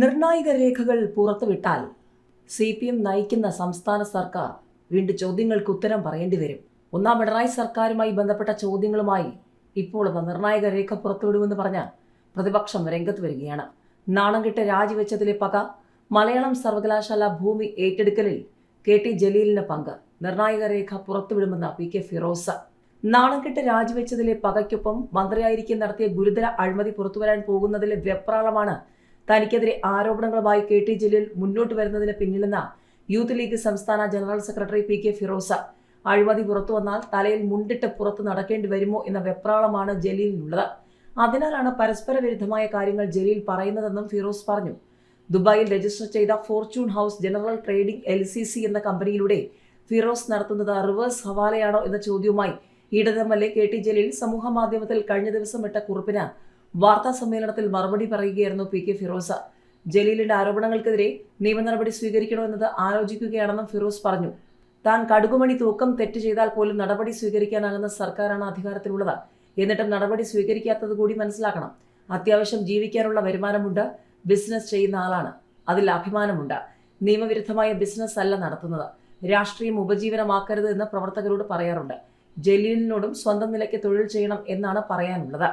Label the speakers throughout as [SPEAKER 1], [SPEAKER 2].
[SPEAKER 1] നിർണായക രേഖകൾ പുറത്തുവിട്ടാൽ C P M നയിക്കുന്ന സംസ്ഥാന സർക്കാർ വീണ്ടും ചോദ്യങ്ങൾക്ക് ഉത്തരം പറയേണ്ടി വരും. ഒന്നാം പിണറായി സർക്കാരുമായി ബന്ധപ്പെട്ട ചോദ്യങ്ങളുമായി ഇപ്പോൾ എന്ന നിർണായക രേഖ പുറത്തുവിടുമെന്ന് പറഞ്ഞ പ്രതിപക്ഷം രംഗത്ത് വരികയാണ്. നാണം കെട്ട് രാജിവെച്ചതിലെ പക മലയാളം സർവകലാശാല ഭൂമി ഏറ്റെടുക്കലിൽ കെ ടി ജലീലിന് പങ്ക് നിർണായക രേഖ പുറത്തുവിടുമെന്ന് പി കെ ഫിറോസ്. നാണം കെട്ട് രാജിവെച്ചതിലെ പകയ്ക്കൊപ്പം മന്ത്രിയായിരിക്കെ നടത്തിയ ഗുരുതര അഴിമതി പുറത്തുവരാൻ പോകുന്നതിലെ വെപ്രാളമാണ് തനിക്കെതിരെ ആരോപണങ്ങളുമായി കെ ടി ജലീൽ മുന്നോട്ട് വരുന്നതിന് പിന്നിലെന്ന യൂത്ത് ലീഗ് സംസ്ഥാന general secretary P K Firos. അഴിമതി പുറത്തു വന്നാൽ തലയിൽ മുണ്ടിട്ട് പുറത്ത് നടക്കേണ്ടി വരുമോ എന്ന വെപ്രാളമാണ് ജലീലിനുള്ളത്. അതിനാലാണ് പരസ്പര വിരുദ്ധമായ കാര്യങ്ങൾ ജലീൽ പറയുന്നതെന്നും ഫിറോസ് പറഞ്ഞു. ദുബായിൽ രജിസ്റ്റർ ചെയ്ത Fortune House General Trading L എന്ന കമ്പനിയിലൂടെ ഫിറോസ് നടത്തുന്നത് റിവേഴ്സ് ഹവാലയാണോ എന്ന ചോദ്യവുമായി ഇടതമ്മലെ കെ ടി ജലീൽ സമൂഹ മാധ്യമത്തിൽ കഴിഞ്ഞ ദിവസം ഇട്ട കുറിപ്പിന് വാർത്താ സമ്മേളനത്തിൽ മറുപടി പറയുകയായിരുന്നു പി കെ ഫിറോസ. ജലീലിന്റെ ആരോപണങ്ങൾക്കെതിരെ നിയമ നടപടി സ്വീകരിക്കണമെന്നത് ആലോചിക്കുകയാണെന്നും ഫിറോസ് പറഞ്ഞു. താൻ കടുകുമണി തൂക്കം തെറ്റ് ചെയ്താൽ പോലും നടപടി സ്വീകരിക്കാനാകുന്ന സർക്കാരാണ് അധികാരത്തിലുള്ളത്. എന്നിട്ടും നടപടി സ്വീകരിക്കാത്തത് കൂടി മനസ്സിലാക്കണം. അത്യാവശ്യം ജീവിക്കാനുള്ള വരുമാനമുണ്ട് ബിസിനസ് ചെയ്യുന്ന ആളാണ്. അതിൽ അഭിമാനമുണ്ട്. നിയമവിരുദ്ധമായ ബിസിനസ് അല്ല നടത്തുന്നത്. രാഷ്ട്രീയം ഉപജീവനമാക്കരുത് എന്ന് പ്രവർത്തകരോട് പറയാറുണ്ട്. ജലീലിനോടും സ്വന്തം നിലയ്ക്ക് തൊഴിൽ ചെയ്യണം എന്നാണ് പറയാനുള്ളത്.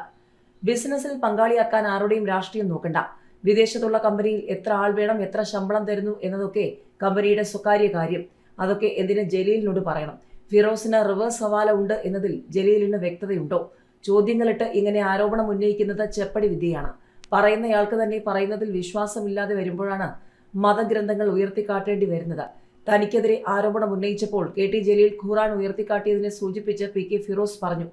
[SPEAKER 1] ബിസിനസ്സിൽ പങ്കാളിയാക്കാൻ ആരുടെയും രാഷ്ട്രീയം നോക്കണ്ട. വിദേശത്തുള്ള കമ്പനിയിൽ എത്ര ആൾ വേണം എത്ര ശമ്പളം തരുന്നു എന്നതൊക്കെ കമ്പനിയുടെ സ്വകാര്യ കാര്യം. അതൊക്കെ എന്തിന് ജലീലിനോട് പറയണം? ഫിറോസിന് റിവേഴ്സ് ഹവാല ഉണ്ട് എന്നതിൽ ജലീലിന് വ്യക്തതയുണ്ടോ? ചോദ്യങ്ങളിട്ട് ഇങ്ങനെ ആരോപണം ഉന്നയിക്കുന്നത് ചെപ്പടി വിദ്യയാണ്. പറയുന്നയാൾക്ക് തന്നെ പറയുന്നതിൽ വിശ്വാസമില്ലാതെ വരുമ്പോഴാണ് മതഗ്രന്ഥങ്ങൾ ഉയർത്തിക്കാട്ടേണ്ടി വരുന്നത്. തനിക്കെതിരെ ആരോപണം ഉന്നയിച്ചപ്പോൾ കെ ടി ജലീൽ ഖുറാൻ ഉയർത്തിക്കാട്ടിയതിനെ സൂചിപ്പിച്ച് പി കെ ഫിറോസ് പറഞ്ഞു.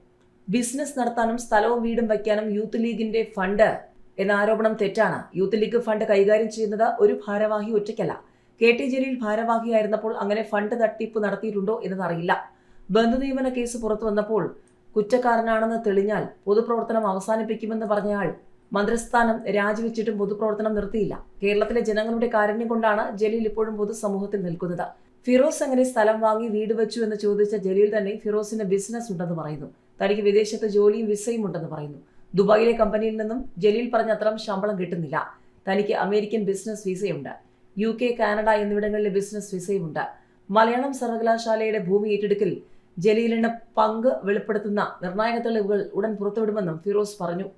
[SPEAKER 1] ബിസിനസ് നടത്താനും സ്ഥലവും വീടും വയ്ക്കാനും യൂത്ത് ലീഗിന്റെ ഫണ്ട് എന്ന ആരോപണം തെറ്റാണ്. യൂത്ത് ലീഗ് ഫണ്ട് കൈകാര്യം ചെയ്യുന്നത് ഒരു ഭാരവാഹി ഒറ്റയ്ക്കല്ല. കെ ടി ജലീൽ ഭാരവാഹിയായിരുന്നപ്പോൾ അങ്ങനെ ഫണ്ട് തട്ടിപ്പ് നടത്തിയിട്ടുണ്ടോ എന്നതറിയില്ല. ബന്ധുനിയമന കേസ് പുറത്തു വന്നപ്പോൾ കുറ്റക്കാരനാണെന്ന് തെളിഞ്ഞാൽ പൊതുപ്രവർത്തനം അവസാനിപ്പിക്കുമെന്ന് പറഞ്ഞയാൾ മന്ത്രിസ്ഥാനം രാജിവെച്ചിട്ടും പൊതുപ്രവർത്തനം നിർത്തിയില്ല. കേരളത്തിലെ ജനങ്ങളുടെ കാരുണ്യം കൊണ്ടാണ് ജലീൽ ഇപ്പോഴും പൊതുസമൂഹത്തിൽ നിൽക്കുന്നത്. ഫിറോസ് അങ്ങനെ സ്ഥലം വാങ്ങി വീട് വെച്ചു എന്ന് ചോദിച്ച ജലീൽ തന്നെ ഫിറോസിന് ബിസിനസ് ഉണ്ടെന്ന് പറയുന്നു. തനിക്ക് വിദേശത്ത് ജോലിയും വിസയും ഉണ്ടെന്ന് പറയുന്നു. ദുബായിലെ കമ്പനിയിൽ നിന്നും ജലീൽ പറഞ്ഞ അത്രം ശമ്പളം കിട്ടുന്നില്ല. തനിക്ക് അമേരിക്കൻ ബിസിനസ് വിസയുണ്ട്. യു കെ കാനഡ എന്നിവിടങ്ങളിലെ ബിസിനസ് വിസയുമുണ്ട്. മലയാളം സർവകലാശാലയുടെ ഭൂമി ഏറ്റെടുക്കൽ ജലീലിന് പങ്ക് വെളിപ്പെടുത്തുന്ന നിർണായക തെളിവുകൾ ഉടൻ പുറത്തുവിടുമെന്നും ഫിറോസ് പറഞ്ഞു.